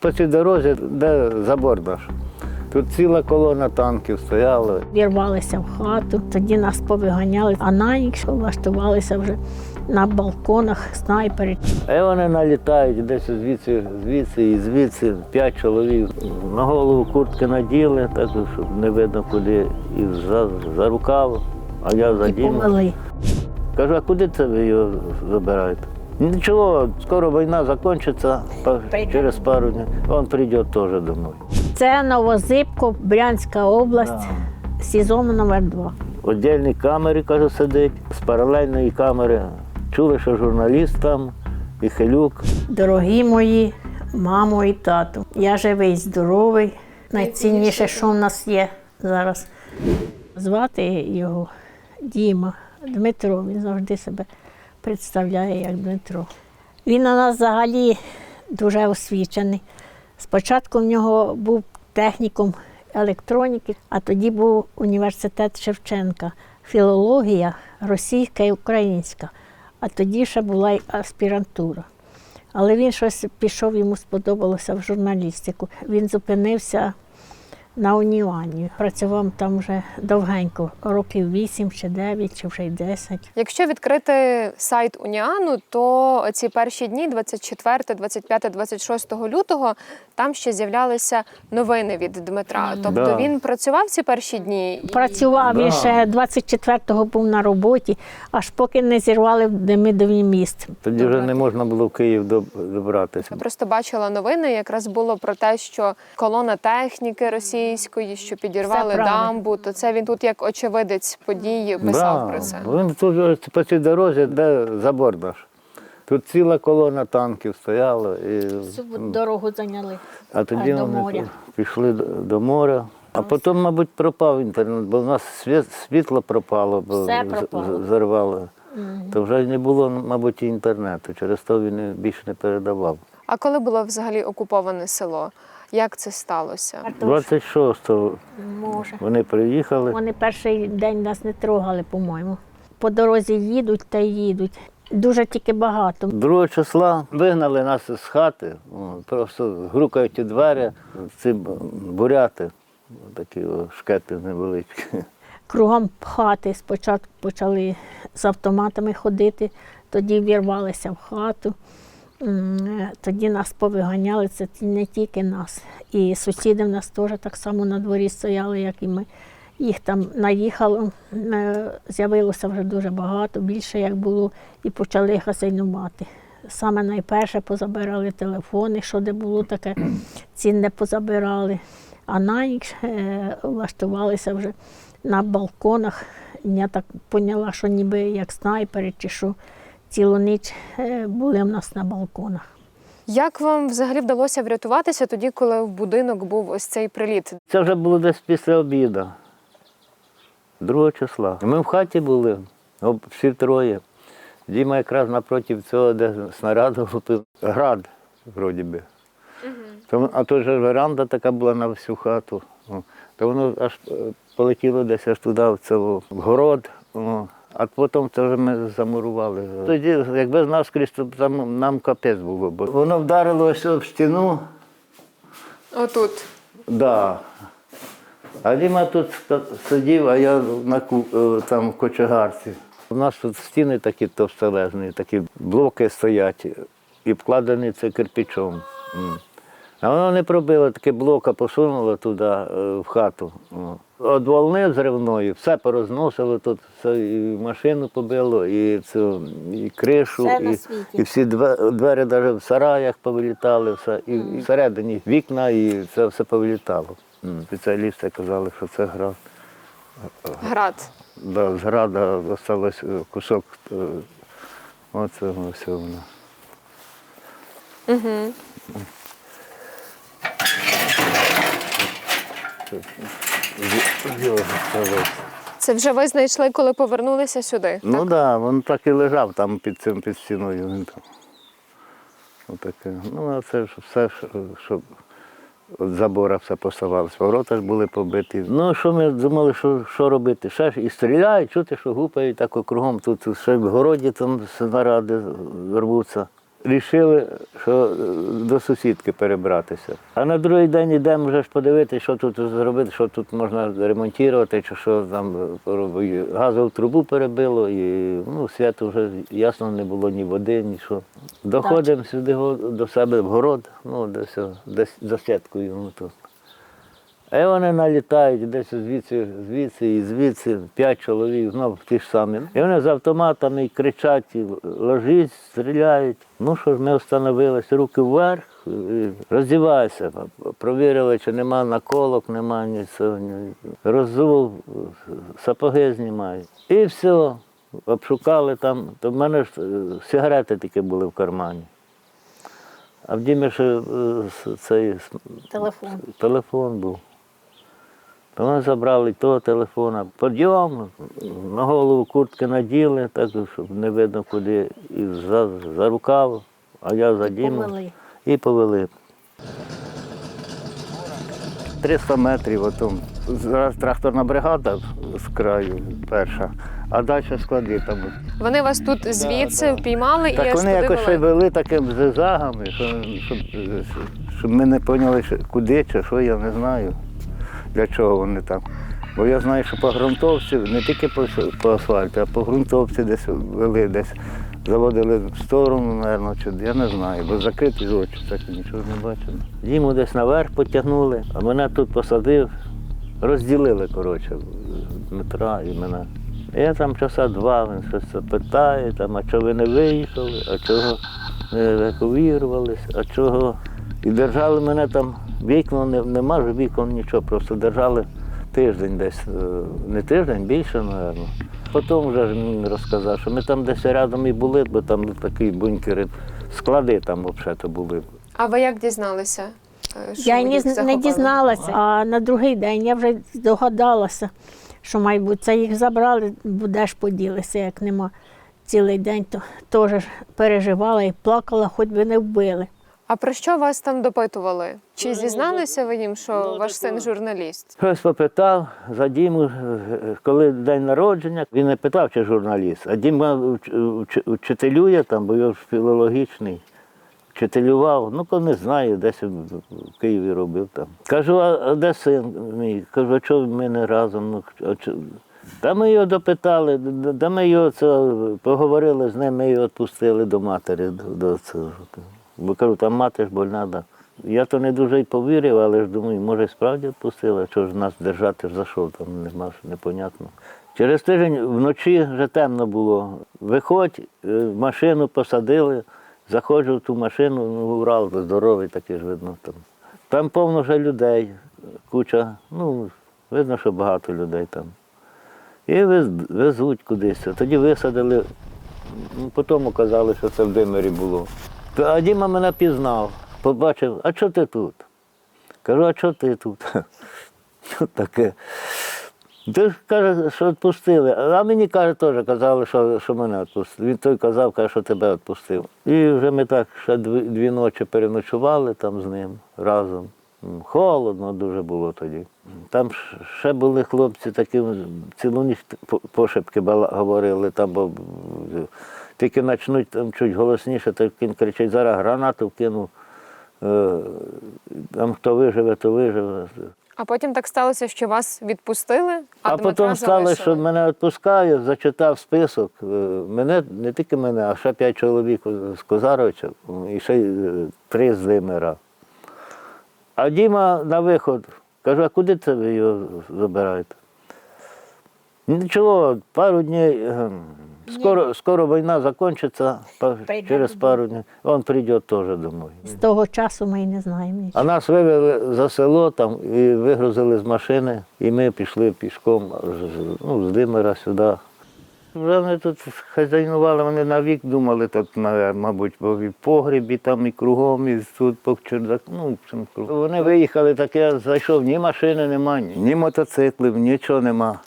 по цій дорозі, де забор наш. Тут ціла колона танків стояла. Вірвалися в хату, тоді нас повиганяли, а на ніч влаштувалися вже на балконах снайпери. І вони налітають десь звідси, звідси і звідси п'ять чоловік. На голову куртки наділи, так щоб не видно куди, і за, за рукав, а я за повели. Кажу, а куди це ви його забираєте? Нічого, скоро війна закінчиться, па- Прийде. через пару днів. Він прийде теж домой. Це Новозибко, Брянська область, сезон номер 2 Отдільні камери, каже, сидить, з паралельної камери. Чули, що журналіст там, і Хилюк. Дорогі мої, мамо і тату, я живий, здоровий. Найцінніше, що в нас є зараз. Звати його Діма Дмитро. Він завжди себе представляє як Дмитро. Він на нас взагалі дуже освічений. Спочатку в нього був технікум електроніки, а тоді був університет Шевченка, філологія російська і українська, а тоді ще була й аспірантура. Але він щось пішов, йому сподобалося в журналістику. Він зупинився на Уніані. Працював там вже довгенько, років 8 чи 9, чи вже й 10. Якщо відкрити сайт Уніану, то ці перші дні, 24, 25, 26 лютого, там ще з'являлися новини від Дмитра. Тобто Да. він працював ці перші дні. Працював він Да. ще 24-го був на роботі, аж поки не зірвали Демидові міст. Тоді вже не можна було в Київ доб- добратися. Я просто бачила новини, якраз було про те, що колона техніки російської, що підірвали дамбу, то це він тут як очевидець події писав про це. Він тут по цій дорозі, де забор наш. Тут ціла колона танків стояла. І, Всю дорогу зайняли. а тоді до вони моря. пішли до, до моря. А потім, мабуть, пропав інтернет, бо в нас світ, світло пропало, бо Все пропало. зарвало. То вже не було, мабуть, і інтернету. Через то він більше не передавав. А коли було взагалі окуповане село? Як це сталося? 26-го Може. вони приїхали. Вони перший день нас не трогали, по-моєму. По дорозі їдуть та їдуть. Дуже тільки багато. 2 числа вигнали нас з хати, о, просто грукають у двері, ці буряти, такі о, шкети невеличкі. Кругом хати спочатку почали з автоматами ходити, тоді вірвалися в хату. Тоді нас повиганяли, це не тільки нас. І сусіди в нас теж так само на дворі стояли, як і ми. Їх там наїхало, е, з'явилося вже дуже багато, більше як було, і почали хазяйнувати. Саме найперше позабирали телефони, що де було таке цінне позабирали. А на ніч е, влаштувалися вже на балконах. Я так поняла, що ніби як снайпери чи що цілу ніч е, були в нас на балконах. Як вам взагалі вдалося врятуватися тоді, коли в будинок був ось цей приліт? Це вже було десь після обіду, 2 числа. Ми в хаті були, всі троє. Діма якраз напроти цього, де снаряд лупив. Град, вроді би. То, а то ж веранда така була на всю хату. То воно аж е, полетіло десь аж туди, в цього в город. А потім це вже ми замурували. Тоді, якби наскрізь, то там нам капець було. Бо воно вдарило ось в стіну. Отут. Да. А Діма тут сидів, а я на е, там в кочегарці. У нас тут стіни такі товстелезні, такі блоки стоять і вкладені це кирпичом. А воно не пробило, таке блока посунуло туди е, в хату. От волни зривної, все порозносило тут, все, і машину побило, і цю і кришу, Все і, і всі двері навіть в сараях повилітали, все, і, і всередині вікна, і це все повилітало. Спеціалісти казали, що це град. Град. Да, з града залишилось е, кусок. е, все воно. Угу. Це вже ви знайшли, коли повернулися сюди. Ну так, да, він так і лежав там під цим під стіною. Він там. Отаке. Ну, а це ж все, що, що від забора все поставалося. Ворота ж були побиті. Ну, що ми думали, що, що робити? Ще ж і стріляють, чути, що гупають так округом. Тут ще в городі там снаряди рвуться. Рішили, що е, до сусідки перебратися. А на другий день йдемо вже ж подивитися, що тут зробити, що тут можна ремонтувати, чи що там е, газову трубу перебило, і ну, свято вже ясно не було ні води, ні що. Доходимо сюди до себе в город, ну, десь, десь за сіткою. Ну, тут. А вони налітають десь звідси, звідси і звідси, п'ять чоловік, знов ті ж самі. І вони з автоматами і кричать, і ложіть, стріляють. Ну що ж, ми встановилися, руки вверх, і роздівайся. Провірили, чи нема наколок, нема нічого. ні- Роззув, сапоги знімають. І все, обшукали там. То в мене ж е, сигарети тільки були в кармані. А в Дімі ще е, цей Телефон. телефон був. То вони забрали того телефона. Підйом, на голову куртки наділи, так, щоб не видно куди, і за, за рукав, а я за Діму. І повели. 300 метрів отом. Зараз тракторна бригада з краю перша, а далі склади там. Вони вас тут звідси да. впіймали і Так вони якось ще вели. вели таким зигзагами, що, щоб, щоб ми не поняли, куди чи що, я не знаю, для чого вони там. Бо я знаю, що по ґрунтовці, не тільки по, по асфальту, а по ґрунтовці десь вели, десь заводили в сторону, мабуть, чи я не знаю, бо закриті очі, так і нічого не бачили. Діму десь наверх потягнули, а мене тут посадив, розділили, коротше, Дмитра і мене. Я там часа два, він щось питає, там, а чого ви не виїхали, а чого не евакуювалися, а чого. І держали мене там, вікна не, нема ж вікон нічого, просто держали тиждень десь, е, не тиждень, більше, мабуть. Потім вже він розказав, що ми там десь рядом і були, бо там такі бункери, склади там взагалі були. А ви як дізналися? е, що Я не, не дізналася, а на другий день я вже здогадалася, що, мабуть, це їх забрали, де ж поділися, як нема. Цілий день то теж переживала і плакала, хоч би не вбили. А про що вас там допитували? Чи зізналися ви їм, що ваш син журналіст? Щось попитав за Діму, е, коли день народження, він не питав, чи журналіст, а Діма вч- вчителює там, бо він ж філологічний. Вчителював, ну коли не знаю, десь в в Києві робив там. Кажу, а де син мій? Кажу, а чого ми не разом? Ну, а Та ми його допитали, да ми його це, поговорили з ним, ми його відпустили до матері. До, до цього. Бо кажу, там мати ж больна. Да. Я то не дуже й повірив, але ж думаю, може справді відпустили, чого ж нас держати за що, там нема непонятно. Через тиждень вночі вже темно було. Виходь, е, машину посадили, заходжу в ту машину, ну, Урал здоровий такий ж видно там. Там повно вже людей, куча, ну, видно, що багато людей там. І везуть кудись. Тоді висадили, ну, потім казали, що це в Димирі було. А Діма мене пізнав, побачив, а чого ти тут? Кажу, а чого ти тут? Таке? Ти каже, що відпустили. А мені каже, теж казали, що, що мене відпустили. Він той казав, каже, що тебе відпустив. І вже ми так ще дві, дві ночі переночували там з ним разом. Холодно дуже було тоді. Там ще були хлопці такі, цілу ніч пошепки говорили, там, е, тільки почнуть там чуть голосніше, так він кричить, зараз гранату вкинув. Е, Там хто виживе, то виживе. А потім так сталося, що вас відпустили, а, А, Дмитра потім стало, залишили. що мене відпускають, зачитав список. Е, Мене, не тільки мене, а ще п'ять чоловік з Козаровича і ще е, три з Димира. А Діма на виход каже, а куди це ви його забираєте? Нічого, пару днів. Скоро, скоро війна закінчиться, через пару днів. Він прийде теж домой. З того часу ми й не знаємо нічого. А нас вивели за село там і вигрузили з машини, і ми пішли пішком ну, з Димира сюди. Вже вони тут хазяйнували, вони на вік думали, тут, мабуть, бо і в погрібі, там і кругом, і тут по чердак. Ну. Вони виїхали, так я зайшов, ні машини нема, ні, ні мотоциклів, нічого нема.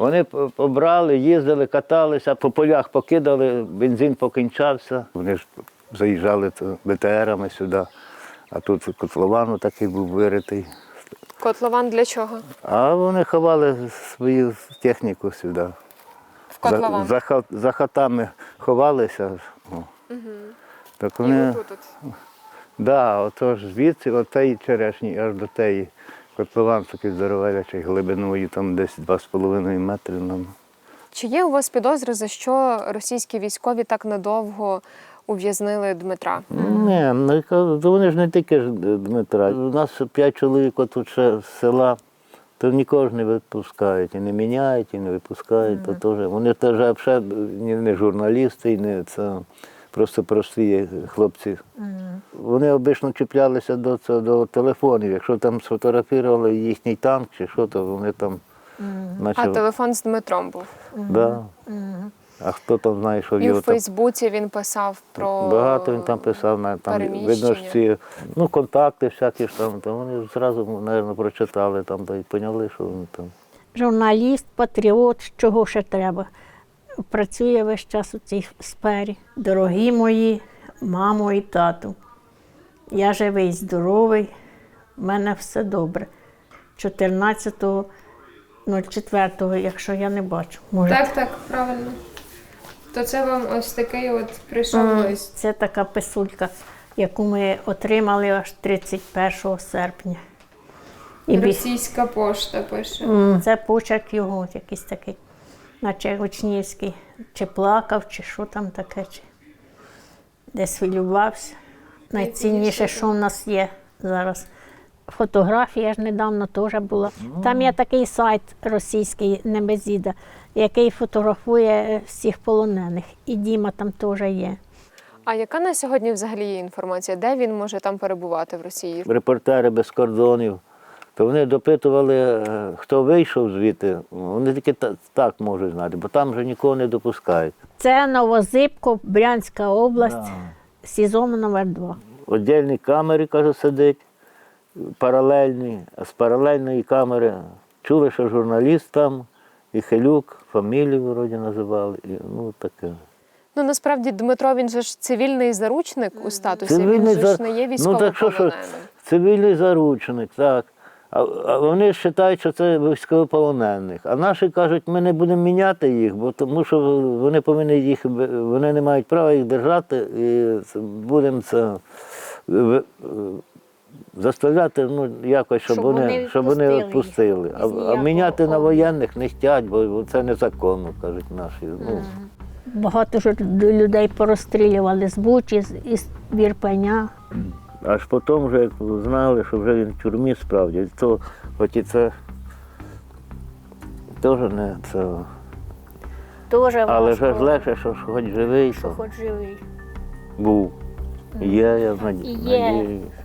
Вони побрали, їздили, каталися, по полях покидали, бензин покінчався. Вони ж заїжджали БТРами сюди, а тут котловану такий був виритий. Котлован для чого? А вони ховали свою техніку сюди. В котлован. За, за, за хатами ховалися. О. Так І отут от. да, ото ж звідси, отеї черешні, аж до теї. Котлован такий здоровелячий, глибиною там десь 2,5 метри. Чи є у вас підозри, за що російські військові так надовго ув'язнили Дмитра? Ні, ну я кажу, вони ж не тільки ж е, Дмитра. У нас п'ять чоловік тут ще з села, то нікого ж не випускають, і не міняють, і не випускають. То теж. Вони теж вже не, не журналісти, і не це просто прості хлопці. Вони обично чіплялися до, цього, до телефонів. Якщо там сфотографували їхній танк чи що, то вони там А наче. телефон з Дмитром був. Да. А хто там знає, що в І його в там. Фейсбуці він писав про Багато він там писав, на там видно ж ці ну, контакти всякі ж там, то вони зразу, мабуть, прочитали там та й поняли, що вони там. Журналіст, патріот, чого ще треба. Працює весь час у цій сфері. Дорогі мої, мамо і тату. Я живий, здоровий, в мене все добре. 14.04, якщо я не бачу. Може, Так, так, правильно. То це вам ось такий от прийшов М, Це така писулька, яку ми отримали аж 31 серпня. І бі- Російська пошта пише. Це почерк його якийсь такий, наче Гучнівський. Чи плакав, чи що там таке, чи десь хвилювався. Найцінніше, що в нас є зараз. Фотографія ж недавно теж була. Там є такий сайт російський Небезіда, який фотографує всіх полонених. І Діма там теж є. А яка на сьогодні взагалі є інформація? Де він може там перебувати в Росії? Репортери без кордонів. То вони допитували, е, хто вийшов звідти, вони тільки так можуть знати, бо там вже нікого не допускають. Це Новозибко, Брянська область, СІЗО номер 2. Отдільні камери, каже, сидить, паралельні, а з паралельної камери чули, що журналіст там, і Хилюк, фамілію вроді називали, і, ну таке. Ну насправді Дмитро він же ж цивільний заручник у статусі. Цивільний він же ж не є військовим. Ну так що, що цивільний заручник, так. А, вони вважають, що це військовополонених. А наші кажуть, ми не будемо міняти їх, бо тому що вони повинні їх, вони не мають права їх держати, і будемо це в- е, заставляти, ну якось, щоб, Щоб вони, вони щоб вони відпустили. А, а міняти на воєнних не хочуть, бо це незаконно, кажуть наші. Ну, Багато ж людей порозстрілювали з Бучі, з- із Вірпеня. Аж потім, вже як знали, що вже він в тюрмі справді, то хоч і це теж не це. Тоже Але вже ж легше, що ж хоч живий, що то хоч живий. був. Є, я І є. надіюся.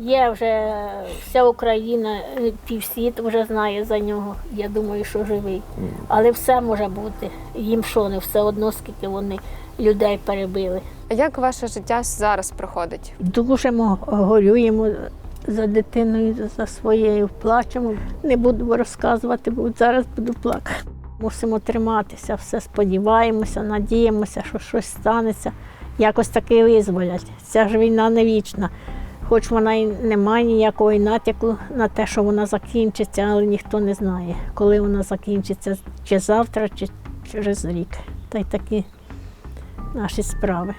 Є вже вся Україна, е, півсвіт вже знає за нього. Я думаю, що живий. Але все може бути. Їм що не все одно, скільки вони людей перебили. А як ваше життя зараз проходить? Дуже ми горюємо за дитиною, за своєю, плачемо. Не буду розказувати, бо зараз буду плакати. Мусимо триматися, все сподіваємося, надіємося, що щось станеться. Якось таки визволять. Ця ж війна не вічна. Хоч вона і не має ніякого натяку на те, що вона закінчиться, але ніхто не знає, коли вона закінчиться, чи завтра, чи через рік. Та й такі наші справи.